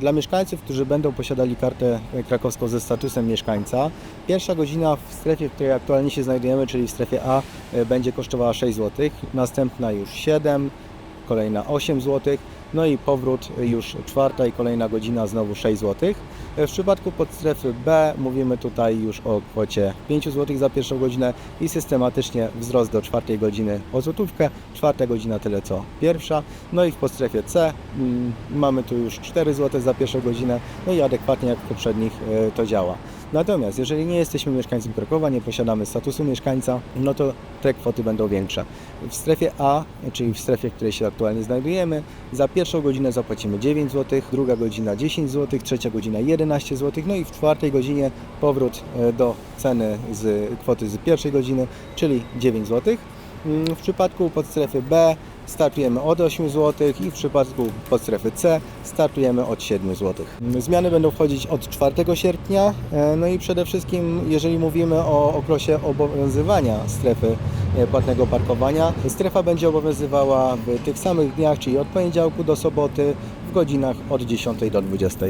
Dla mieszkańców, którzy będą posiadali kartę krakowską ze statusem mieszkańca, pierwsza godzina w strefie, w której aktualnie się znajdujemy, czyli w strefie A, e, będzie kosztowała 6 zł, następna już 7, kolejna 8 zł, no i powrót już czwarta i kolejna godzina znowu 6 zł. W przypadku podstrefy B mówimy tutaj już o kwocie 5 zł za pierwszą godzinę i systematycznie wzrost do czwartej godziny o złotówkę, czwarta godzina tyle co pierwsza. No i w podstrefie C mm, mamy tu już 4 zł za pierwszą godzinę, no i adekwatnie jak w poprzednich e, to działa. Natomiast jeżeli nie jesteśmy mieszkańcem Krakowa, nie posiadamy statusu mieszkańca, no to te kwoty będą większe. W strefie A, czyli w strefie, w której się aktualnie znajdujemy, za pierwszą godzinę zapłacimy 9 zł, druga godzina 10 zł, trzecia godzina 11 zł, no i w czwartej godzinie powrót e, do ceny z kwoty z pierwszej godziny, czyli 9 zł. Mm, W przypadku podstrefy B startujemy od 8 zł i w przypadku podstrefy C startujemy od 7 zł. Zmiany będą wchodzić od 4 sierpnia, e, no i przede wszystkim jeżeli mówimy o okresie obowiązywania strefy e, płatnego parkowania, strefa będzie obowiązywała w tych samych dniach, czyli od poniedziałku do soboty w godzinach od 10 do 20.